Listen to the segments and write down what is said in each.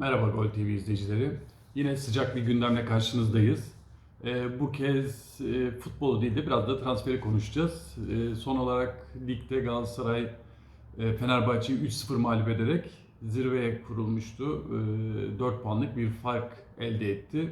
Merhaba Gol TV izleyicileri. Yine sıcak bir gündemle karşınızdayız. Ee, bu kez e, futbolu değil de biraz da transferi konuşacağız. Ee, son olarak ligde Galatasaray e, Fenerbahçe'yi 3-0 mağlup ederek zirveye kurulmuştu. Ee, 4 puanlık bir fark elde etti.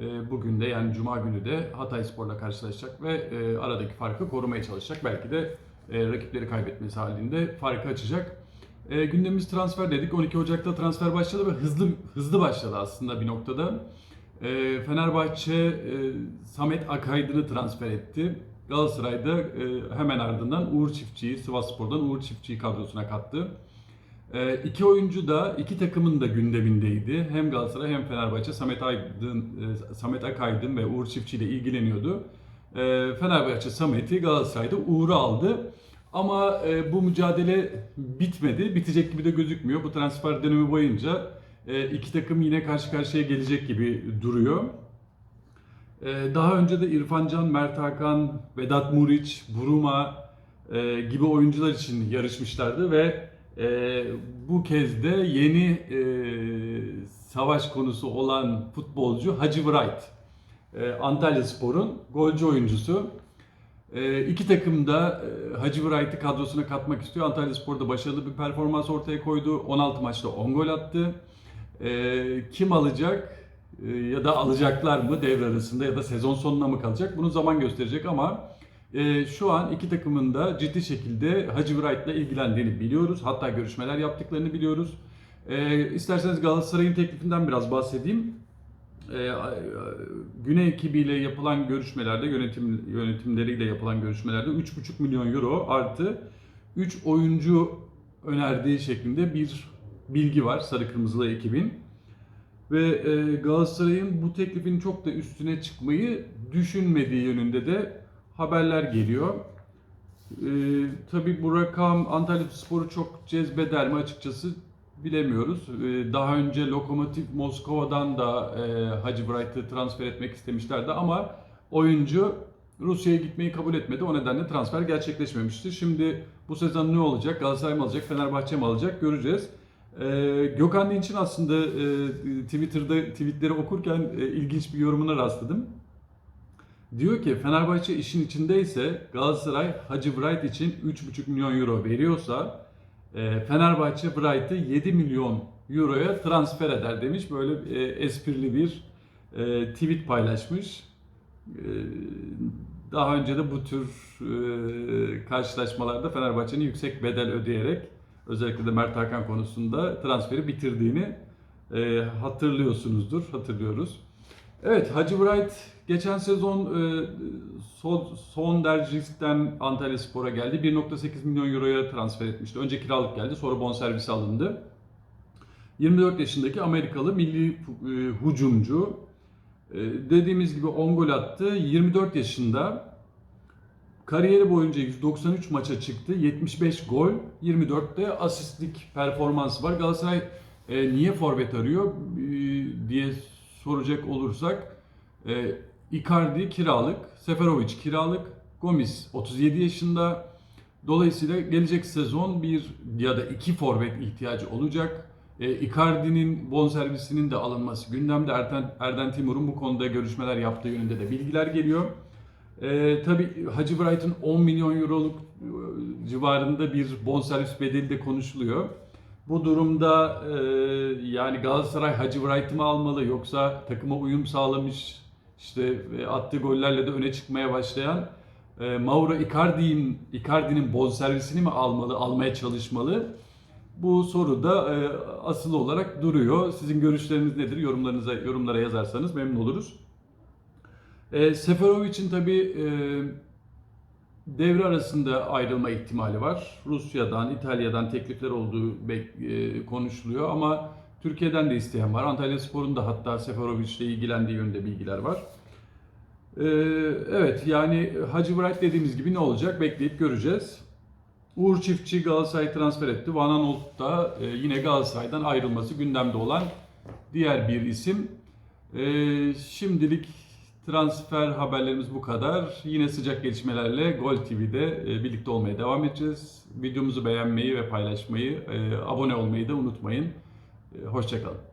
Ee, bugün de yani Cuma günü de Hatay Spor'la karşılaşacak ve e, aradaki farkı korumaya çalışacak. Belki de e, rakipleri kaybetmesi halinde farkı açacak. E, gündemimiz transfer dedik. 12 Ocak'ta transfer başladı ve hızlı hızlı başladı aslında bir noktada. E, Fenerbahçe e, Samet Akaydın'ı transfer etti. Galatasaray'da e, hemen ardından Uğur Çiftçi'yi, Sivasspor'dan Uğur Çiftçi'yi kadrosuna kattı. E, iki oyuncu da iki takımın da gündemindeydi. Hem Galatasaray hem Fenerbahçe Samet Aydın, e, Samet Akaydın ve Uğur Çiftçi ile ilgileniyordu. E, Fenerbahçe Samet'i Galatasaray'da Uğur'u aldı. Ama e, bu mücadele bitmedi. Bitecek gibi de gözükmüyor. Bu transfer dönemi boyunca e, iki takım yine karşı karşıya gelecek gibi duruyor. E, daha önce de İrfan Can, Mert Hakan, Vedat Muriç, Buruma e, gibi oyuncular için yarışmışlardı ve e, bu kez de yeni e, savaş konusu olan futbolcu Hacı Wright. E, Antalya Spor'un golcü oyuncusu. E, iki takım da e, Hacı Wright'ı kadrosuna katmak istiyor. Antalya Spor'da başarılı bir performans ortaya koydu. 16 maçta 10 gol attı. E, kim alacak e, ya da alacaklar mı devre arasında ya da sezon sonuna mı kalacak? Bunu zaman gösterecek ama e, şu an iki takımın da ciddi şekilde Hacı Wright'la ilgilendiğini biliyoruz. Hatta görüşmeler yaptıklarını biliyoruz. E, isterseniz Galatasaray'ın teklifinden biraz bahsedeyim. E, Güney ekibiyle yapılan görüşmelerde, yönetim yönetimleriyle yapılan görüşmelerde 3,5 milyon euro artı 3 oyuncu önerdiği şeklinde bir bilgi var Sarı Kırmızılı ekibin. Ve e, Galatasaray'ın bu teklifin çok da üstüne çıkmayı düşünmediği yönünde de haberler geliyor. E, tabii bu rakam Antalya Spor'u çok cezbeder mi açıkçası bilemiyoruz. Ee, Daha önce Lokomotiv Moskova'dan da e, Hacı Wright'ı transfer etmek istemişlerdi ama oyuncu Rusya'ya gitmeyi kabul etmedi. O nedenle transfer gerçekleşmemişti. Şimdi bu sezon ne olacak? Galatasaray mı alacak, Fenerbahçe mi alacak göreceğiz. Ee, Gökhan Dinç'in aslında e, Twitter'da tweetleri okurken e, ilginç bir yorumuna rastladım. Diyor ki Fenerbahçe işin içindeyse Galatasaray Hacı Wright için 3,5 milyon euro veriyorsa Fenerbahçe Bright'ı 7 milyon euroya transfer eder demiş. Böyle e, esprili bir e, tweet paylaşmış. E, daha önce de bu tür e, karşılaşmalarda Fenerbahçe'nin yüksek bedel ödeyerek özellikle de Mert Hakan konusunda transferi bitirdiğini hatırlıyorsunuzdur, hatırlıyoruz. Evet, Hacı Bright geçen sezon e, son, son derece riskten Antalya Spor'a geldi. 1.8 milyon euroya transfer etmişti. Önce kiralık geldi, sonra bonservisi alındı. 24 yaşındaki Amerikalı milli e, hücumcu. E, dediğimiz gibi 10 gol attı. 24 yaşında kariyeri boyunca 193 maça çıktı. 75 gol, 24'te asistlik performansı var. Galatasaray e, niye forvet arıyor e, diye soracak olursak e, Icardi kiralık, Seferovic kiralık, Gomis 37 yaşında. Dolayısıyla gelecek sezon bir ya da iki forvet ihtiyacı olacak. E, Icardi'nin bonservisinin de alınması gündemde. Erden, Erden Timur'un bu konuda görüşmeler yaptığı yönünde de bilgiler geliyor. E, tabii Hacı Bright'ın 10 milyon euroluk e, civarında bir bonservis bedeli de konuşuluyor. Bu durumda e, yani Galatasaray Hacı Wright'ı mı almalı yoksa takıma uyum sağlamış işte e, attığı gollerle de öne çıkmaya başlayan e, Mauro Icardi'nin Icardi'nin bonservisini mi almalı, almaya çalışmalı? Bu soru da e, asıl olarak duruyor. Sizin görüşleriniz nedir? Yorumlarınıza yorumlara yazarsanız memnun oluruz. E, Seferovic'in tabii e, devre arasında ayrılma ihtimali var. Rusya'dan, İtalya'dan teklifler olduğu e, konuşuluyor ama Türkiye'den de isteyen var. Antalya Spor'un da hatta Seferovic ile ilgilendiği yönde bilgiler var. E, evet yani Hacı Wright dediğimiz gibi ne olacak bekleyip göreceğiz. Uğur Çiftçi Galatasaray transfer etti. Van Aanholt da e, yine Galatasaray'dan ayrılması gündemde olan diğer bir isim. Şimdilik transfer haberlerimiz bu kadar. Yine sıcak gelişmelerle Gol TV'de e, birlikte olmaya devam edeceğiz. Videomuzu beğenmeyi ve paylaşmayı, e, abone olmayı da unutmayın. E, Hoşçakalın.